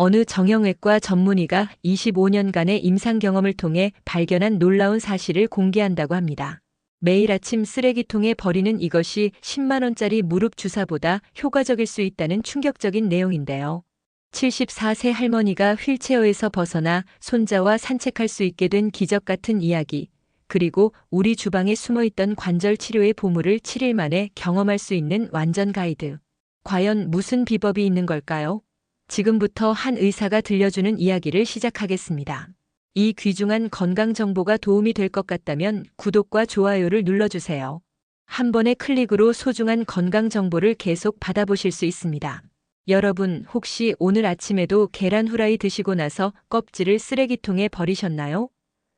어느 정형외과 전문의가 25년간의 임상 경험을 통해 발견한 놀라운 사실을 공개한다고 합니다. 매일 아침 쓰레기통에 버리는 이것이 10만원짜리 무릎 주사보다 효과적일 수 있다는 충격적인 내용인데요. 74세 할머니가 휠체어에서 벗어나 손자와 산책할 수 있게 된 기적 같은 이야기, 그리고 우리 주방에 숨어 있던 관절 치료의 보물을 7일 만에 경험할 수 있는 완전 가이드. 과연 무슨 비법이 있는 걸까요? 지금부터 한 의사가 들려주는 이야기를 시작하겠습니다. 이 귀중한 건강 정보가 도움이 될 것 같다면 구독과 좋아요를 눌러주세요. 한 번의 클릭으로 소중한 건강 정보를 계속 받아보실 수 있습니다. 여러분, 혹시 오늘 아침에도 계란 후라이 드시고 나서 껍질을 쓰레기통에 버리셨나요?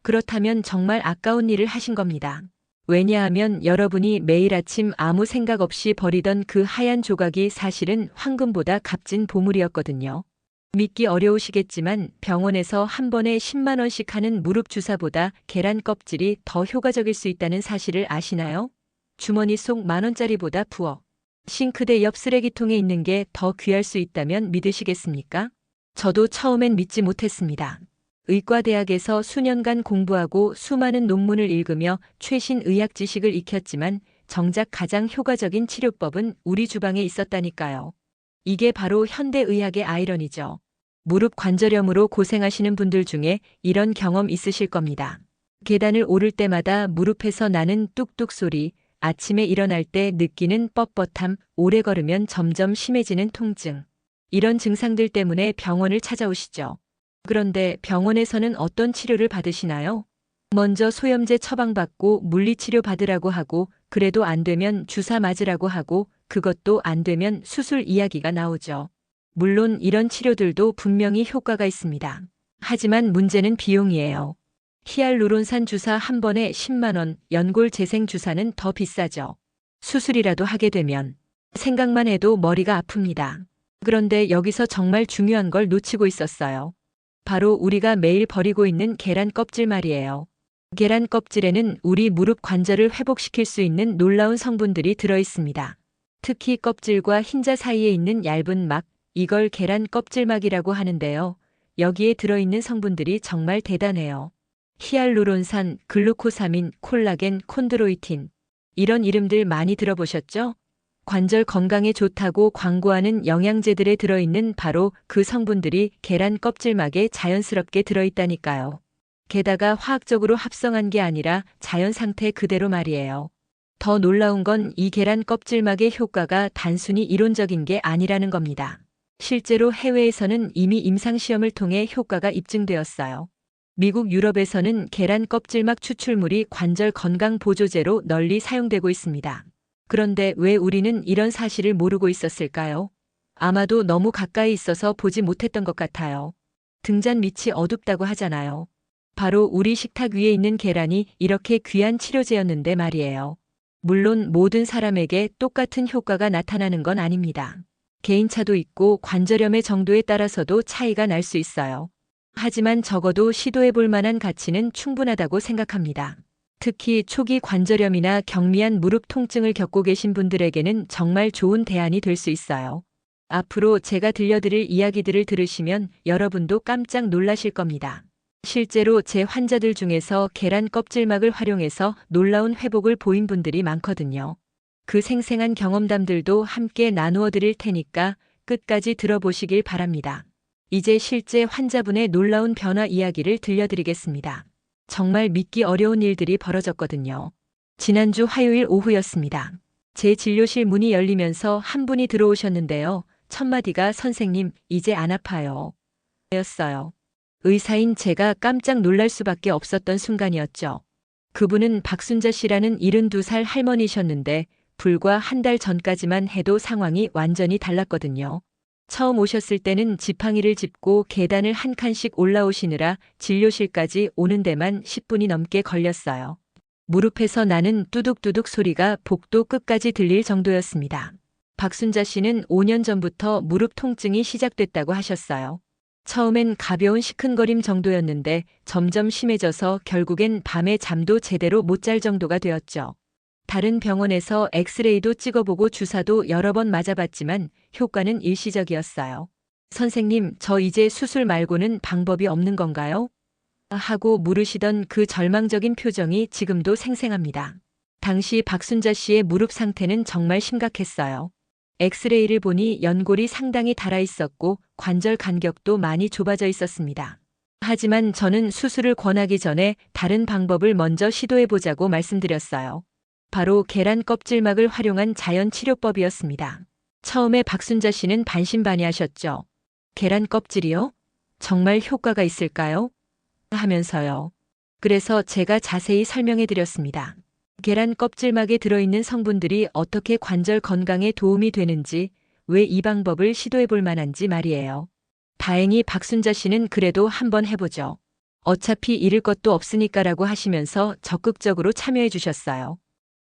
그렇다면 정말 아까운 일을 하신 겁니다. 왜냐하면 여러분이 매일 아침 아무 생각 없이 버리던 그 하얀 조각이 사실은 황금보다 값진 보물이었거든요. 믿기 어려우시겠지만 병원에서 한 번에 10만원씩 하는 무릎 주사보다 계란 껍질이 더 효과적일 수 있다는 사실을 아시나요? 주머니 속 만원짜리보다 부엌, 싱크대 옆 쓰레기통에 있는 게 더 귀할 수 있다면 믿으시겠습니까? 저도 처음엔 믿지 못했습니다. 의과대학에서 수년간 공부하고 수많은 논문을 읽으며 최신 의학 지식을 익혔지만 정작 가장 효과적인 치료법은 우리 주방에 있었다니까요. 이게 바로 현대의학의 아이러니죠. 무릎 관절염으로 고생하시는 분들 중에 이런 경험 있으실 겁니다. 계단을 오를 때마다 무릎에서 나는 뚝뚝 소리, 아침에 일어날 때 느끼는 뻣뻣함, 오래 걸으면 점점 심해지는 통증. 이런 증상들 때문에 병원을 찾아오시죠. 그런데 병원에서는 어떤 치료를 받으시나요? 먼저 소염제 처방받고 물리치료 받으라고 하고, 그래도 안 되면 주사 맞으라고 하고, 그것도 안 되면 수술 이야기가 나오죠. 물론 이런 치료들도 분명히 효과가 있습니다. 하지만 문제는 비용이에요. 히알루론산 주사 한 번에 10만원, 연골 재생 주사는 더 비싸죠. 수술이라도 하게 되면 생각만 해도 머리가 아픕니다. 그런데 여기서 정말 중요한 걸 놓치고 있었어요. 바로 우리가 매일 버리고 있는 계란 껍질 말이에요. 계란 껍질에는 우리 무릎 관절을 회복시킬 수 있는 놀라운 성분들이 들어 있습니다. 특히 껍질과 흰자 사이에 있는 얇은 막, 이걸 계란 껍질막이라고 하는데요. 여기에 들어있는 성분들이 정말 대단해요. 히알루론산, 글루코사민, 콜라겐, 콘드로이틴. 이런 이름들 많이 들어보셨죠? 관절 건강에 좋다고 광고하는 영양제들에 들어있는 바로 그 성분들이 계란 껍질막에 자연스럽게 들어있다니까요. 게다가 화학적으로 합성한 게 아니라 자연 상태 그대로 말이에요. 더 놀라운 건 이 계란 껍질막의 효과가 단순히 이론적인 게 아니라는 겁니다. 실제로 해외에서는 이미 임상시험을 통해 효과가 입증되었어요. 미국 유럽에서는 계란 껍질막 추출물이 관절 건강 보조제로 널리 사용되고 있습니다. 그런데 왜 우리는 이런 사실을 모르고 있었을까요? 아마도 너무 가까이 있어서 보지 못했던 것 같아요. 등잔 밑이 어둡다고 하잖아요. 바로 우리 식탁 위에 있는 계란이 이렇게 귀한 치료제였는데 말이에요. 물론 모든 사람에게 똑같은 효과가 나타나는 건 아닙니다. 개인차도 있고 관절염의 정도에 따라서도 차이가 날 수 있어요. 하지만 적어도 시도해 볼 만한 가치는 충분하다고 생각합니다. 특히 초기 관절염이나 경미한 무릎 통증을 겪고 계신 분들에게는 정말 좋은 대안이 될 수 있어요. 앞으로 제가 들려드릴 이야기들을 들으시면 여러분도 깜짝 놀라실 겁니다. 실제로 제 환자들 중에서 계란 껍질막을 활용해서 놀라운 회복을 보인 분들이 많거든요. 그 생생한 경험담들도 함께 나누어 드릴 테니까 끝까지 들어보시길 바랍니다. 이제 실제 환자분의 놀라운 변화 이야기를 들려드리겠습니다. 정말 믿기 어려운 일들이 벌어졌거든요. 지난주 화요일 오후였습니다. 제 진료실 문이 열리면서 한 분이 들어오셨는데요. 첫마디가 선생님, 이제 안 아파요. 였어요. 의사인 제가 깜짝 놀랄 수밖에 없었던 순간이었죠. 그분은 박순자 씨라는 72살 할머니셨는데 불과 한 달 전까지만 해도 상황이 완전히 달랐거든요. 처음 오셨을 때는 지팡이를 짚고 계단을 한 칸씩 올라오시느라 진료실까지 오는 데만 10분이 넘게 걸렸어요. 무릎에서 나는 뚜둑뚜둑 소리가 복도 끝까지 들릴 정도였습니다. 박순자 씨는 5년 전부터 무릎 통증이 시작됐다고 하셨어요. 처음엔 가벼운 시큰거림 정도였는데 점점 심해져서 결국엔 밤에 잠도 제대로 못 잘 정도가 되었죠. 다른 병원에서 엑스레이도 찍어보고 주사도 여러 번 맞아봤지만 효과는 일시적이었어요. 선생님, 저 이제 수술 말고는 방법이 없는 건가요? 하고 물으시던 그 절망적인 표정이 지금도 생생합니다. 당시 박순자 씨의 무릎 상태는 정말 심각했어요. 엑스레이를 보니 연골이 상당히 닳아 있었고 관절 간격도 많이 좁아져 있었습니다. 하지만 저는 수술을 권하기 전에 다른 방법을 먼저 시도해 보자고 말씀드렸어요. 바로 계란 껍질막을 활용한 자연 치료법이었습니다. 처음에 박순자 씨는 반신반의하셨죠. 계란 껍질이요? 정말 효과가 있을까요? 하면서요. 그래서 제가 자세히 설명해 드렸습니다. 계란 껍질막에 들어있는 성분들이 어떻게 관절 건강에 도움이 되는지, 왜 이 방법을 시도해 볼 만한지 말이에요. 다행히 박순자 씨는 그래도 한번 해보죠. 어차피 잃을 것도 없으니까라고 하시면서 적극적으로 참여해 주셨어요.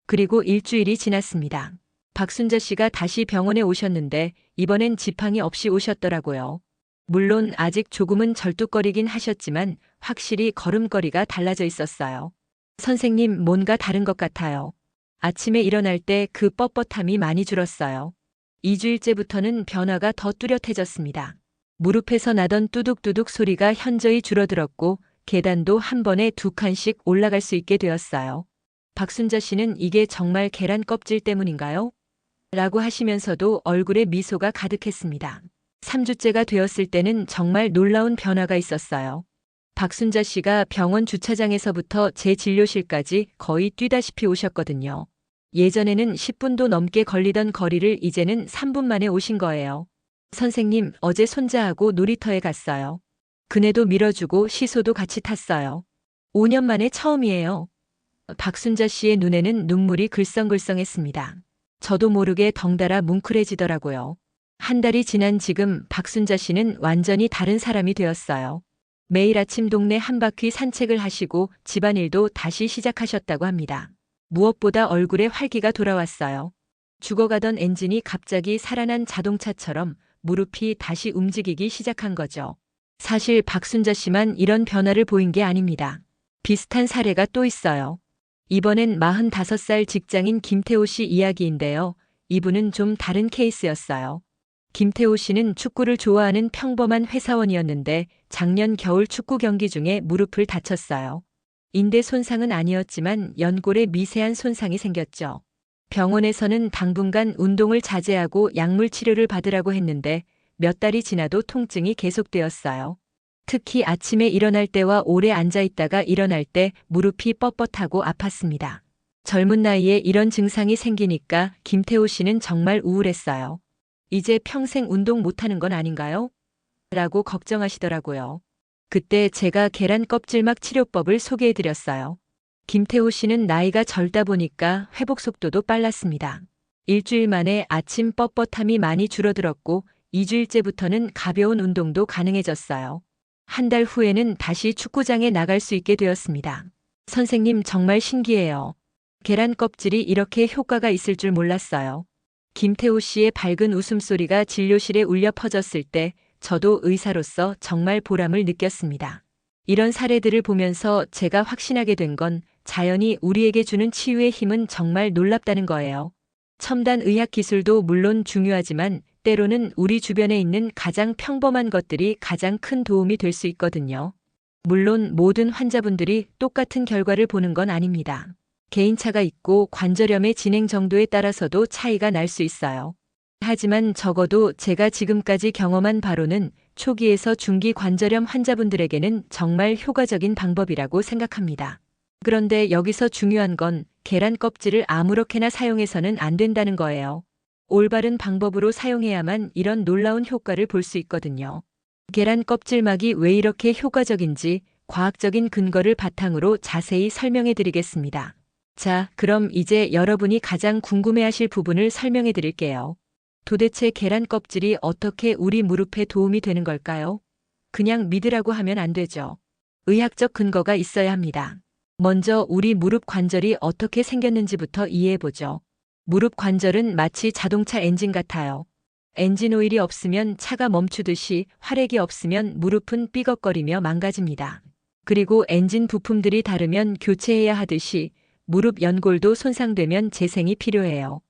그리고 일주일이 지났습니다. 박순자 씨가 다시 병원에 오셨는데 이번엔 지팡이 없이 오셨더라고요. 물론 아직 조금은 절뚝거리긴 하셨지만 확실히 걸음걸이가 달라져 있었어요. 선생님, 뭔가 다른 것 같아요. 아침에 일어날 때 그 뻣뻣함이 많이 줄었어요. 2주일째부터는 변화가 더 뚜렷해졌습니다. 무릎에서 나던 뚜둑뚜둑 소리가 현저히 줄어들었고 계단도 한 번에 두 칸씩 올라갈 수 있게 되었어요. 박순자 씨는 이게 정말 계란 껍질 때문인가요? 라고 하시면서도 얼굴에 미소가 가득했습니다. 3주째가 되었을 때는 정말 놀라운 변화가 있었어요. 박순자 씨가 병원 주차장에서부터 제 진료실까지 거의 뛰다시피 오셨거든요. 예전에는 10분도 넘게 걸리던 거리를 이제는 3분 만에 오신 거예요. 선생님, 어제 손자하고 놀이터에 갔어요. 그네도 밀어주고 시소도 같이 탔어요. 5년 만에 처음이에요. 박순자 씨의 눈에는 눈물이 글썽글썽했습니다. 저도 모르게 덩달아 뭉클해지더라고요. 한 달이 지난 지금 박순자 씨는 완전히 다른 사람이 되었어요. 매일 아침 동네 한 바퀴 산책을 하시고 집안일도 다시 시작하셨다고 합니다. 무엇보다 얼굴에 활기가 돌아왔어요. 죽어가던 엔진이 갑자기 살아난 자동차처럼 무릎이 다시 움직이기 시작한 거죠. 사실 박순자 씨만 이런 변화를 보인 게 아닙니다. 비슷한 사례가 또 있어요. 이번엔 45살 직장인 김태호 씨 이야기인데요. 이분은 좀 다른 케이스였어요. 김태호 씨는 축구를 좋아하는 평범한 회사원이었는데 작년 겨울 축구 경기 중에 무릎을 다쳤어요. 인대 손상은 아니었지만 연골에 미세한 손상이 생겼죠. 병원에서는 당분간 운동을 자제하고 약물 치료를 받으라고 했는데 몇 달이 지나도 통증이 계속되었어요. 특히 아침에 일어날 때와 오래 앉아 있다가 일어날 때 무릎이 뻣뻣하고 아팠습니다. 젊은 나이에 이런 증상이 생기니까 김태호 씨는 정말 우울했어요. 이제 평생 운동 못하는 건 아닌가요? 라고 걱정하시더라고요. 그때 제가 계란 껍질막 치료법을 소개해 드렸어요. 김태호 씨는 나이가 젊다 보니까 회복 속도도 빨랐습니다. 일주일 만에 아침 뻣뻣함이 많이 줄어들었고 2주일째부터는 가벼운 운동도 가능해졌어요. 한 달 후에는 다시 축구장에 나갈 수 있게 되었습니다. 선생님 정말 신기해요. 계란 껍질이 이렇게 효과가 있을 줄 몰랐어요. 김태호 씨의 밝은 웃음소리가 진료실에 울려 퍼졌을 때 저도 의사로서 정말 보람을 느꼈습니다. 이런 사례들을 보면서 제가 확신하게 된 건 자연이 우리에게 주는 치유의 힘은 정말 놀랍다는 거예요. 첨단 의학 기술도 물론 중요하지만 때로는 우리 주변에 있는 가장 평범한 것들이 가장 큰 도움이 될 수 있거든요. 물론 모든 환자분들이 똑같은 결과를 보는 건 아닙니다. 개인차가 있고 관절염의 진행 정도에 따라서도 차이가 날 수 있어요. 하지만 적어도 제가 지금까지 경험한 바로는 초기에서 중기 관절염 환자분들에게는 정말 효과적인 방법이라고 생각합니다. 그런데 여기서 중요한 건 계란 껍질을 아무렇게나 사용해서는 안 된다는 거예요. 올바른 방법으로 사용해야만 이런 놀라운 효과를 볼 수 있거든요. 계란 껍질막이 왜 이렇게 효과적인지 과학적인 근거를 바탕으로 자세히 설명해 드리겠습니다. 자, 그럼 이제 여러분이 가장 궁금해하실 부분을 설명해 드릴게요. 도대체 계란 껍질이 어떻게 우리 무릎에 도움이 되는 걸까요? 그냥 믿으라고 하면 안 되죠. 의학적 근거가 있어야 합니다. 먼저 우리 무릎 관절이 어떻게 생겼는지부터 이해해 보죠. 무릎 관절은 마치 자동차 엔진 같아요. 엔진 오일이 없으면 차가 멈추듯이 활액이 없으면 무릎은 삐걱거리며 망가집니다. 그리고 엔진 부품들이 다르면 교체해야 하듯이 무릎 연골도 손상되면 재생이 필요해요.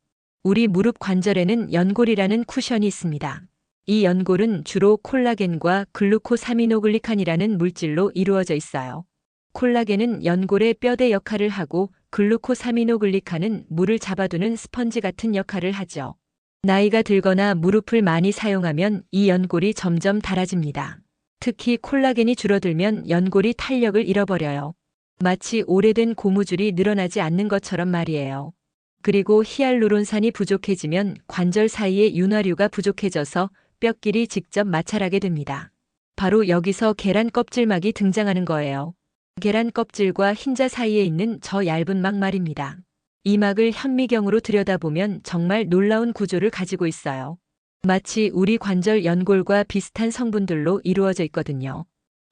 우리 무릎 관절에는 연골이라는 쿠션이 있습니다. 이 연골은 주로 콜라겐과 글루코사미노글리칸이라는 물질로 이루어져 있어요. 콜라겐은 연골의 뼈대 역할을 하고 글루코사미노글리칸은 물을 잡아두는 스펀지 같은 역할을 하죠. 나이가 들거나 무릎을 많이 사용하면 이 연골이 점점 닳아집니다. 특히 콜라겐이 줄어들면 연골이 탄력을 잃어버려요. 마치 오래된 고무줄이 늘어나지 않는 것처럼 말이에요. 그리고 히알루론산이 부족해지면 관절 사이에 윤활유가 부족해져서 뼈끼리 직접 마찰하게 됩니다. 바로 여기서 계란 껍질막이 등장하는 거예요. 계란 껍질과 흰자 사이에 있는 저 얇은 막 말입니다. 이 막을 현미경으로 들여다보면 정말 놀라운 구조를 가지고 있어요. 마치 우리 관절 연골과 비슷한 성분들로 이루어져 있거든요.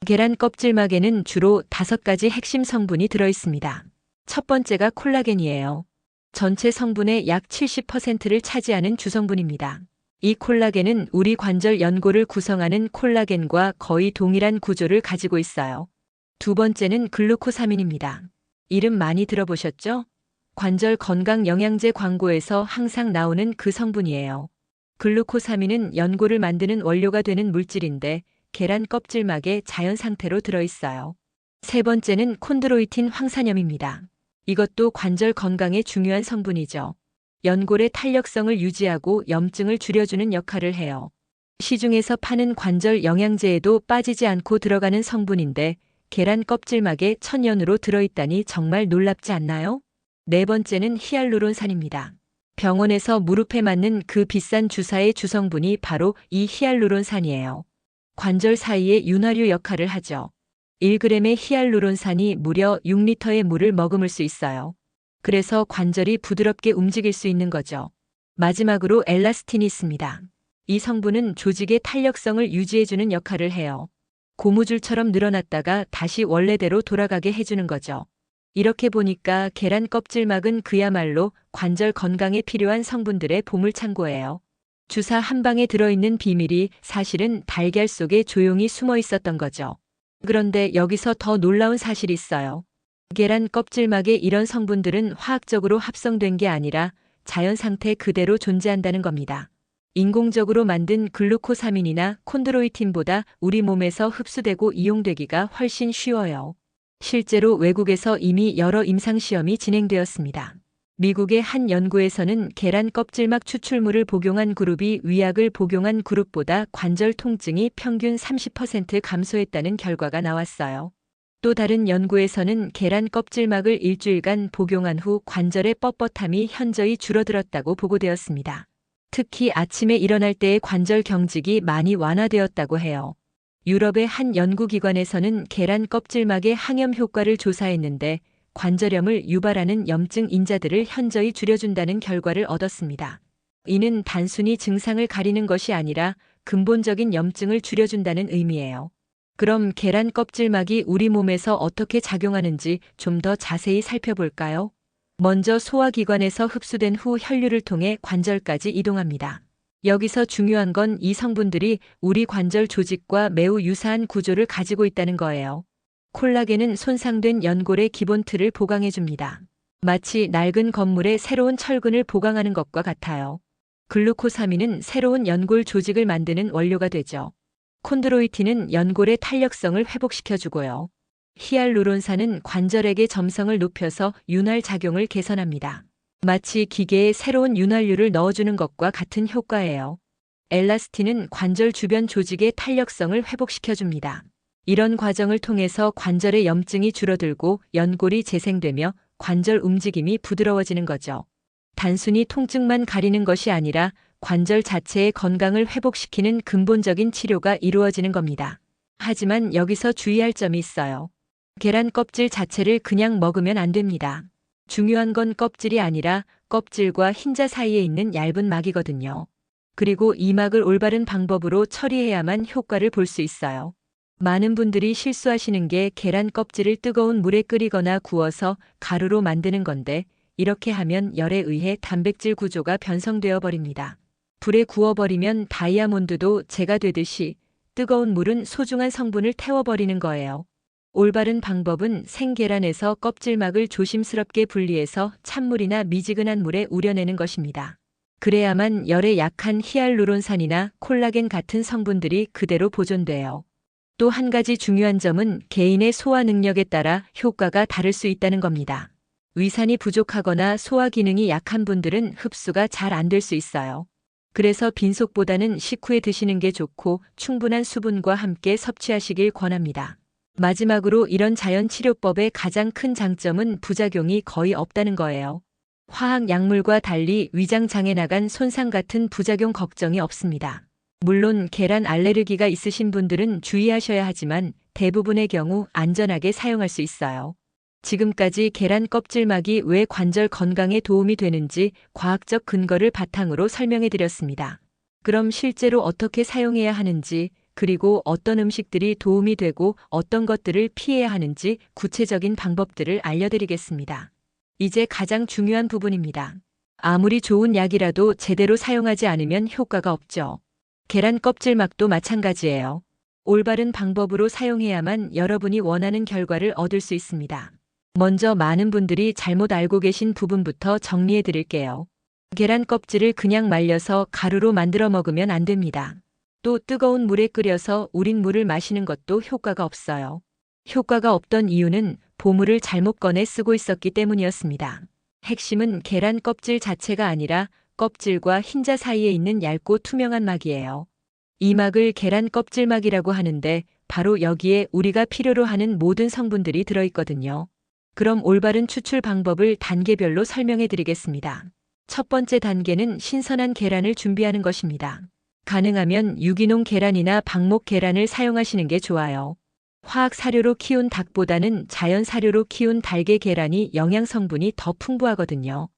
계란 껍질막에는 주로 다섯 가지 핵심 성분이 들어 있습니다. 첫 번째가 콜라겐이에요. 전체 성분의 약 70%를 차지하는 주성분입니다. 이 콜라겐은 우리 관절 연골을 구성하는 콜라겐과 거의 동일한 구조를 가지고 있어요. 두 번째는 글루코사민입니다. 이름 많이 들어보셨죠? 관절 건강 영양제 광고에서 항상 나오는 그 성분이에요. 글루코사민은 연골을 만드는 원료가 되는 물질인데 계란 껍질막에 자연 상태로 들어있어요. 세 번째는 콘드로이틴 황산염입니다. 이것도 관절 건강에 중요한 성분이죠. 연골의 탄력성을 유지하고 염증을 줄여주는 역할을 해요. 시중에서 파는 관절 영양제에도 빠지지 않고 들어가는 성분인데 계란 껍질막에 천연으로 들어있다니 정말 놀랍지 않나요? 네 번째는 히알루론산입니다. 병원에서 무릎에 맞는 그 비싼 주사의 주성분이 바로 이 히알루론산이에요. 관절 사이에 윤활유 역할을 하죠. 1g의 히알루론산이 무려 6리터의 물을 머금을 수 있어요. 그래서 관절이 부드럽게 움직일 수 있는 거죠. 마지막으로 엘라스틴이 있습니다. 이 성분은 조직의 탄력성을 유지해주는 역할을 해요. 고무줄처럼 늘어났다가 다시 원래대로 돌아가게 해주는 거죠. 이렇게 보니까 계란 껍질막은 그야말로 관절 건강에 필요한 성분들의 보물창고예요. 주사 한 방에 들어있는 비밀이 사실은 달걀 속에 조용히 숨어 있었던 거죠. 그런데 여기서 더 놀라운 사실이 있어요. 계란 껍질막에 이런 성분들은 화학적으로 합성된 게 아니라 자연 상태 그대로 존재한다는 겁니다. 인공적으로 만든 글루코사민이나 콘드로이틴보다 우리 몸에서 흡수되고 이용되기가 훨씬 쉬워요. 실제로 외국에서 이미 여러 임상시험이 진행되었습니다. 미국의 한 연구에서는 계란 껍질막 추출물을 복용한 그룹이 위약을 복용한 그룹보다 관절 통증이 평균 30% 감소했다는 결과가 나왔어요. 또 다른 연구에서는 계란 껍질막을 일주일간 복용한 후 관절의 뻣뻣함이 현저히 줄어들었다고 보고되었습니다. 특히 아침에 일어날 때의 관절 경직이 많이 완화되었다고 해요. 유럽의 한 연구기관에서는 계란 껍질막의 항염 효과를 조사했는데 관절염을 유발하는 염증 인자들을 현저히 줄여준다는 결과를 얻었습니다. 이는 단순히 증상을 가리는 것이 아니라 근본적인 염증을 줄여준다는 의미예요. 그럼 계란 껍질막이 우리 몸에서 어떻게 작용하는지 좀 더 자세히 살펴볼까요? 먼저 소화기관에서 흡수된 후 혈류를 통해 관절까지 이동합니다. 여기서 중요한 건 이 성분들이 우리 관절 조직과 매우 유사한 구조를 가지고 있다는 거예요. 콜라겐은 손상된 연골의 기본 틀을 보강해 줍니다. 마치 낡은 건물에 새로운 철근을 보강하는 것과 같아요. 글루코사민은 새로운 연골 조직을 만드는 원료가 되죠. 콘드로이틴은 연골의 탄력성을 회복시켜주고요. 히알루론산은 관절에게 점성을 높여서 윤활 작용을 개선합니다. 마치 기계에 새로운 윤활유를 넣어주는 것과 같은 효과예요. 엘라스틴은 관절 주변 조직의 탄력성을 회복시켜줍니다. 이런 과정을 통해서 관절의 염증이 줄어들고 연골이 재생되며 관절 움직임이 부드러워지는 거죠. 단순히 통증만 가리는 것이 아니라 관절 자체의 건강을 회복시키는 근본적인 치료가 이루어지는 겁니다. 하지만 여기서 주의할 점이 있어요. 계란 껍질 자체를 그냥 먹으면 안 됩니다. 중요한 건 껍질이 아니라 껍질과 흰자 사이에 있는 얇은 막이거든요. 그리고 이 막을 올바른 방법으로 처리해야만 효과를 볼 수 있어요. 많은 분들이 실수하시는 게 계란 껍질을 뜨거운 물에 끓이거나 구워서 가루로 만드는 건데 이렇게 하면 열에 의해 단백질 구조가 변성되어 버립니다. 불에 구워버리면 다이아몬드도 재가 되듯이 뜨거운 물은 소중한 성분을 태워버리는 거예요. 올바른 방법은 생계란에서 껍질막을 조심스럽게 분리해서 찬물이나 미지근한 물에 우려내는 것입니다. 그래야만 열에 약한 히알루론산이나 콜라겐 같은 성분들이 그대로 보존돼요. 또 한 가지 중요한 점은 개인의 소화 능력에 따라 효과가 다를 수 있다는 겁니다. 위산이 부족하거나 소화 기능이 약한 분들은 흡수가 잘 안 될 수 있어요. 그래서 빈속보다는 식후에 드시는 게 좋고 충분한 수분과 함께 섭취하시길 권합니다. 마지막으로 이런 자연 치료법의 가장 큰 장점은 부작용이 거의 없다는 거예요. 화학 약물과 달리 위장 장에 나간 손상 같은 부작용 걱정이 없습니다. 물론 계란 알레르기가 있으신 분들은 주의하셔야 하지만 대부분의 경우 안전하게 사용할 수 있어요. 지금까지 계란 껍질막이 왜 관절 건강에 도움이 되는지 과학적 근거를 바탕으로 설명해 드렸습니다. 그럼 실제로 어떻게 사용해야 하는지, 그리고 어떤 음식들이 도움이 되고 어떤 것들을 피해야 하는지 구체적인 방법들을 알려드리겠습니다. 이제 가장 중요한 부분입니다. 아무리 좋은 약이라도 제대로 사용하지 않으면 효과가 없죠. 계란 껍질막도 마찬가지예요. 올바른 방법으로 사용해야만 여러분이 원하는 결과를 얻을 수 있습니다. 먼저 많은 분들이 잘못 알고 계신 부분부터 정리해 드릴게요. 계란 껍질을 그냥 말려서 가루로 만들어 먹으면 안 됩니다. 또 뜨거운 물에 끓여서 우린 물을 마시는 것도 효과가 없어요. 효과가 없던 이유는 보물을 잘못 꺼내 쓰고 있었기 때문이었습니다. 핵심은 계란 껍질 자체가 아니라 껍질과 흰자 사이에 있는 얇고 투명한 막이에요. 이 막을 계란 껍질막이라고 하는데 바로 여기에 우리가 필요로 하는 모든 성분들이 들어있거든요. 그럼 올바른 추출 방법을 단계별로 설명해 드리겠습니다. 첫 번째 단계는 신선한 계란을 준비하는 것입니다. 가능하면 유기농 계란이나 방목 계란을 사용하시는 게 좋아요. 화학 사료로 키운 닭보다는 자연 사료로 키운 닭의 계란이 영양 성분이 더 풍부하거든요.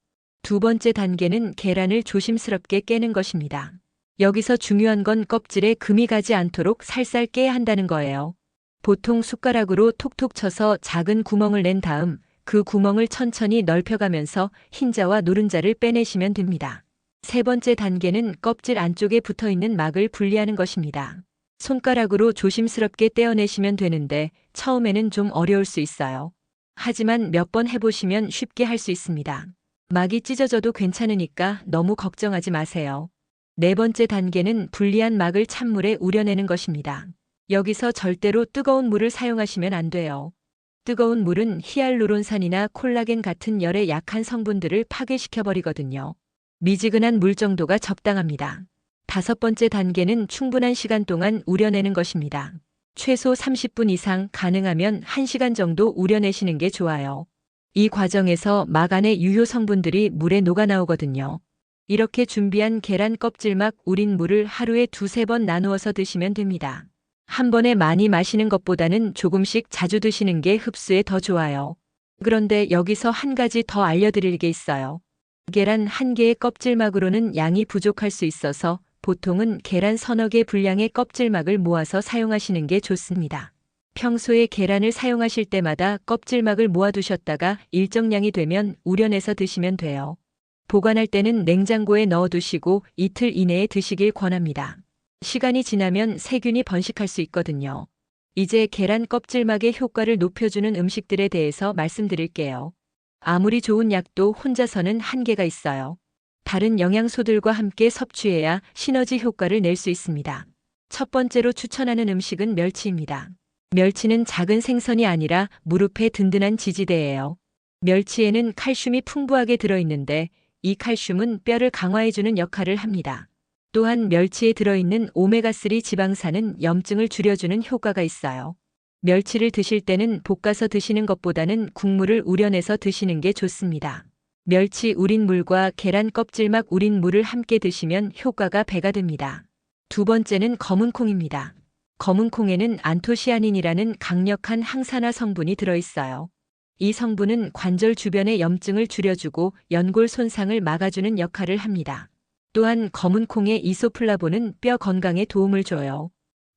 두 번째 단계는 계란을 조심스럽게 깨는 것입니다. 여기서 중요한 건 껍질에 금이 가지 않도록 살살 깨야 한다는 거예요. 보통 숟가락으로 톡톡 쳐서 작은 구멍을 낸 다음 그 구멍을 천천히 넓혀가면서 흰자와 노른자를 빼내시면 됩니다. 세 번째 단계는 껍질 안쪽에 붙어 있는 막을 분리하는 것입니다. 손가락으로 조심스럽게 떼어내시면 되는데 처음에는 좀 어려울 수 있어요. 하지만 몇 번 해보시면 쉽게 할 수 있습니다. 막이 찢어져도 괜찮으니까 너무 걱정하지 마세요. 네 번째 단계는 분리한 막을 찬물에 우려내는 것입니다. 여기서 절대로 뜨거운 물을 사용하시면 안 돼요. 뜨거운 물은 히알루론산이나 콜라겐 같은 열에 약한 성분들을 파괴시켜버리거든요. 미지근한 물 정도가 적당합니다. 다섯 번째 단계는 충분한 시간 동안 우려내는 것입니다. 최소 30분 이상 가능하면 1시간 정도 우려내시는 게 좋아요. 이 과정에서 막 안의 유효 성분들이 물에 녹아 나오거든요. 이렇게 준비한 계란 껍질막 우린 물을 하루에 두세 번 나누어서 드시면 됩니다. 한 번에 많이 마시는 것보다는 조금씩 자주 드시는 게 흡수에 더 좋아요. 그런데 여기서 한 가지 더 알려드릴 게 있어요. 계란 한 개의 껍질막으로는 양이 부족할 수 있어서 보통은 계란 서너 개 분량의 껍질막을 모아서 사용하시는 게 좋습니다. 평소에 계란을 사용하실 때마다 껍질막을 모아두셨다가 일정량이 되면 우려내서 드시면 돼요. 보관할 때는 냉장고에 넣어두시고 이틀 이내에 드시길 권합니다. 시간이 지나면 세균이 번식할 수 있거든요. 이제 계란 껍질막의 효과를 높여주는 음식들에 대해서 말씀드릴게요. 아무리 좋은 약도 혼자서는 한계가 있어요. 다른 영양소들과 함께 섭취해야 시너지 효과를 낼 수 있습니다. 첫 번째로 추천하는 음식은 멸치입니다. 멸치는 작은 생선이 아니라 무릎에 든든한 지지대예요. 멸치에는 칼슘이 풍부하게 들어있는데 이 칼슘은 뼈를 강화해주는 역할을 합니다. 또한 멸치에 들어있는 오메가3 지방산은 염증을 줄여주는 효과가 있어요. 멸치를 드실 때는 볶아서 드시는 것보다는 국물을 우려내서 드시는 게 좋습니다. 멸치 우린 물과 계란 껍질막 우린 물을 함께 드시면 효과가 배가 됩니다. 두 번째는 검은 콩입니다. 검은 콩에는 안토시아닌이라는 강력한 항산화 성분이 들어있어요. 이 성분은 관절 주변의 염증을 줄여주고 연골 손상을 막아주는 역할을 합니다. 또한 검은 콩의 이소플라본은 뼈 건강에 도움을 줘요.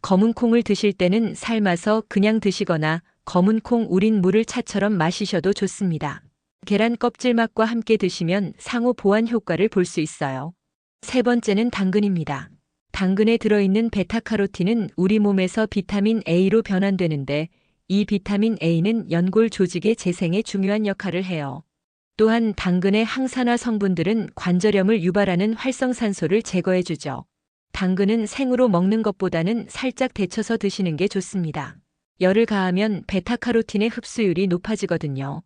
검은 콩을 드실 때는 삶아서 그냥 드시거나 검은 콩 우린 물을 차처럼 마시셔도 좋습니다. 계란 껍질막과 함께 드시면 상호 보완 효과를 볼 수 있어요. 세 번째는 당근입니다. 당근에 들어있는 베타카로틴은 우리 몸에서 비타민 A로 변환되는데 이 비타민 A는 연골 조직의 재생에 중요한 역할을 해요. 또한 당근의 항산화 성분들은 관절염을 유발하는 활성산소를 제거해주죠. 당근은 생으로 먹는 것보다는 살짝 데쳐서 드시는 게 좋습니다. 열을 가하면 베타카로틴의 흡수율이 높아지거든요.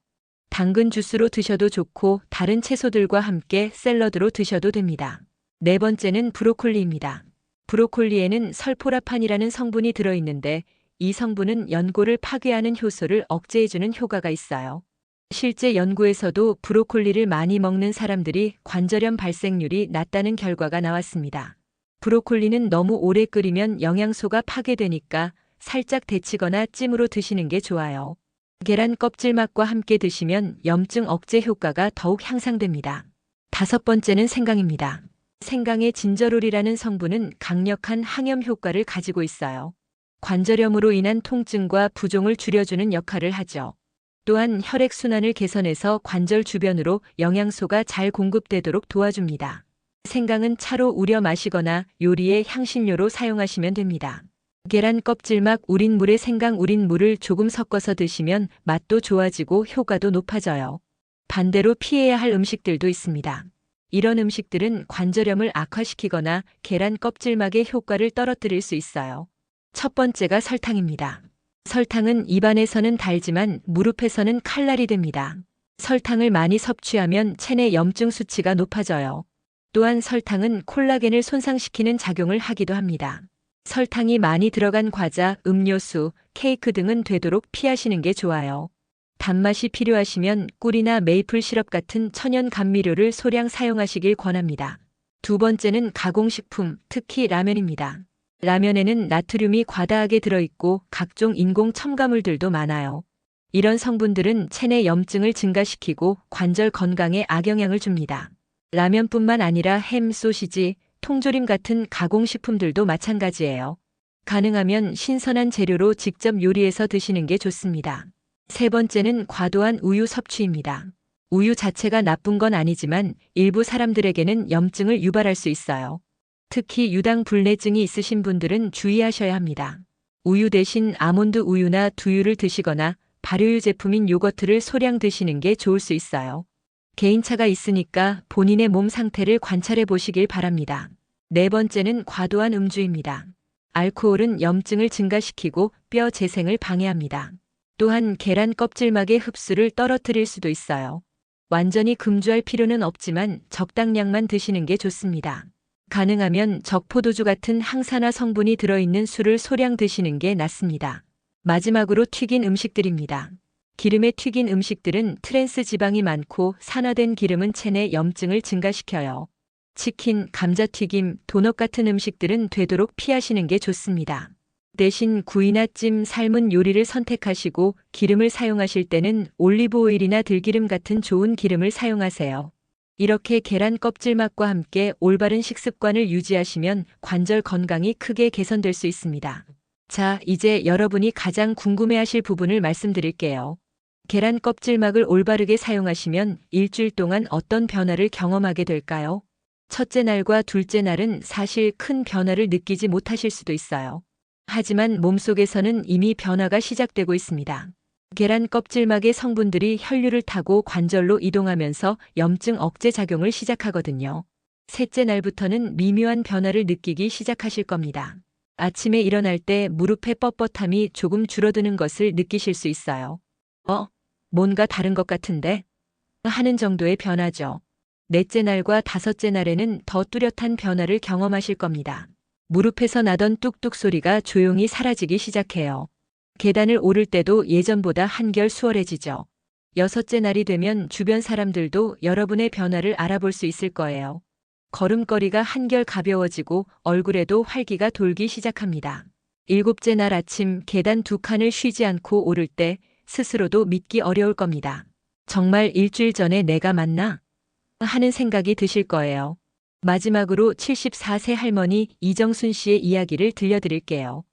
당근 주스로 드셔도 좋고 다른 채소들과 함께 샐러드로 드셔도 됩니다. 네 번째는 브로콜리입니다. 브로콜리에는 설포라판이라는 성분이 들어있는데 이 성분은 연골을 파괴하는 효소를 억제해주는 효과가 있어요. 실제 연구에서도 브로콜리를 많이 먹는 사람들이 관절염 발생률이 낮다는 결과가 나왔습니다. 브로콜리는 너무 오래 끓이면 영양소가 파괴되니까 살짝 데치거나 찜으로 드시는 게 좋아요. 계란 껍질 맛과 함께 드시면 염증 억제 효과가 더욱 향상됩니다. 다섯 번째는 생강입니다. 생강의 진저롤이라는 성분은 강력한 항염 효과를 가지고 있어요. 관절염으로 인한 통증과 부종을 줄여주는 역할을 하죠. 또한 혈액순환을 개선해서 관절 주변으로 영양소가 잘 공급되도록 도와줍니다. 생강은 차로 우려 마시거나 요리의 향신료로 사용하시면 됩니다. 계란 껍질막 우린 물에 생강 우린 물을 조금 섞어서 드시면 맛도 좋아지고 효과도 높아져요. 반대로 피해야 할 음식들도 있습니다. 이런 음식들은 관절염을 악화시키거나 계란 껍질막의 효과를 떨어뜨릴 수 있어요. 첫 번째가 설탕입니다. 설탕은 입안에서는 달지만 무릎에서는 칼날이 됩니다. 설탕을 많이 섭취하면 체내 염증 수치가 높아져요. 또한 설탕은 콜라겐을 손상시키는 작용을 하기도 합니다. 설탕이 많이 들어간 과자, 음료수, 케이크 등은 되도록 피하시는 게 좋아요. 단맛이 필요하시면 꿀이나 메이플 시럽 같은 천연 감미료를 소량 사용하시길 권합니다. 두 번째는 가공식품, 특히 라면입니다. 라면에는 나트륨이 과다하게 들어있고 각종 인공 첨가물들도 많아요. 이런 성분들은 체내 염증을 증가시키고 관절 건강에 악영향을 줍니다. 라면뿐만 아니라 햄, 소시지, 통조림 같은 가공식품들도 마찬가지예요. 가능하면 신선한 재료로 직접 요리해서 드시는 게 좋습니다. 세 번째는 과도한 우유 섭취입니다. 우유 자체가 나쁜 건 아니지만 일부 사람들에게는 염증을 유발할 수 있어요. 특히 유당 불내증이 있으신 분들은 주의하셔야 합니다. 우유 대신 아몬드 우유나 두유를 드시거나 발효유 제품인 요거트를 소량 드시는 게 좋을 수 있어요. 개인차가 있으니까 본인의 몸 상태를 관찰해 보시길 바랍니다. 네 번째는 과도한 음주입니다. 알코올은 염증을 증가시키고 뼈 재생을 방해합니다. 또한 계란 껍질막의 흡수를 떨어뜨릴 수도 있어요. 완전히 금주할 필요는 없지만 적당량만 드시는 게 좋습니다. 가능하면 적포도주 같은 항산화 성분이 들어있는 술을 소량 드시는 게 낫습니다. 마지막으로 튀긴 음식들입니다. 기름에 튀긴 음식들은 트랜스 지방이 많고 산화된 기름은 체내 염증을 증가시켜요. 치킨, 감자튀김, 도넛 같은 음식들은 되도록 피하시는 게 좋습니다. 대신 구이나 찜, 삶은 요리를 선택하시고 기름을 사용하실 때는 올리브 오일이나 들기름 같은 좋은 기름을 사용하세요. 이렇게 계란 껍질 맛과 함께 올바른 식습관을 유지하시면 관절 건강이 크게 개선될 수 있습니다. 자, 이제 여러분이 가장 궁금해하실 부분을 말씀드릴게요. 계란 껍질막을 올바르게 사용하시면 일주일 동안 어떤 변화를 경험하게 될까요? 첫째 날과 둘째 날은 사실 큰 변화를 느끼지 못하실 수도 있어요. 하지만 몸속에서는 이미 변화가 시작되고 있습니다. 계란 껍질막의 성분들이 혈류를 타고 관절로 이동하면서 염증 억제 작용을 시작하거든요. 셋째 날부터는 미묘한 변화를 느끼기 시작하실 겁니다. 아침에 일어날 때 무릎의 뻣뻣함이 조금 줄어드는 것을 느끼실 수 있어요. 어? 뭔가 다른 것 같은데? 하는 정도의 변화죠. 넷째 날과 다섯째 날에는 더 뚜렷한 변화를 경험하실 겁니다. 무릎에서 나던 뚝뚝 소리가 조용히 사라지기 시작해요. 계단을 오를 때도 예전보다 한결 수월해지죠. 여섯째 날이 되면 주변 사람들도 여러분의 변화를 알아볼 수 있을 거예요. 걸음걸이가 한결 가벼워지고 얼굴에도 활기가 돌기 시작합니다. 일곱째 날 아침 계단 두 칸을 쉬지 않고 오를 때 스스로도 믿기 어려울 겁니다. 정말 일주일 전에 내가 맞나? 하는 생각이 드실 거예요. 마지막으로 74세 할머니 이정순 씨의 이야기를 들려드릴게요.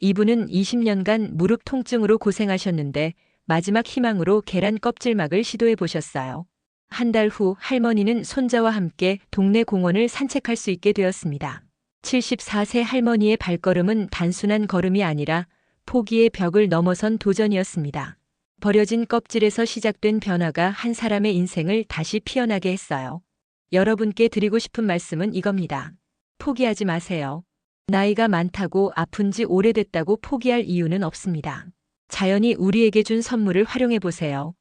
이분은 20년간 무릎 통증으로 고생하셨는데 마지막 희망으로 계란 껍질막을 시도해 보셨어요. 한 달 후 할머니는 손자와 함께 동네 공원을 산책할 수 있게 되었습니다. 74세 할머니의 발걸음은 단순한 걸음이 아니라 포기의 벽을 넘어선 도전이었습니다. 버려진 껍질에서 시작된 변화가 한 사람의 인생을 다시 피어나게 했어요. 여러분께 드리고 싶은 말씀은 이겁니다. 포기하지 마세요. 나이가 많다고 아픈 지 오래됐다고 포기할 이유는 없습니다. 자연이 우리에게 준 선물을 활용해 보세요.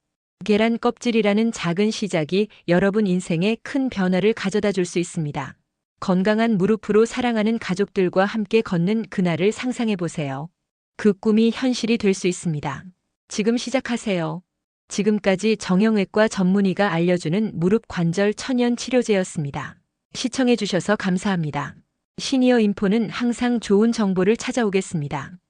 계란 껍질이라는 작은 시작이 여러분 인생에 큰 변화를 가져다 줄 수 있습니다. 건강한 무릎으로 사랑하는 가족들과 함께 걷는 그날을 상상해 보세요. 그 꿈이 현실이 될 수 있습니다. 지금 시작하세요. 지금까지 정형외과 전문의가 알려주는 무릎 관절 천연 치료제였습니다. 시청해 주셔서 감사합니다. 시니어 인포는 항상 좋은 정보를 찾아오겠습니다.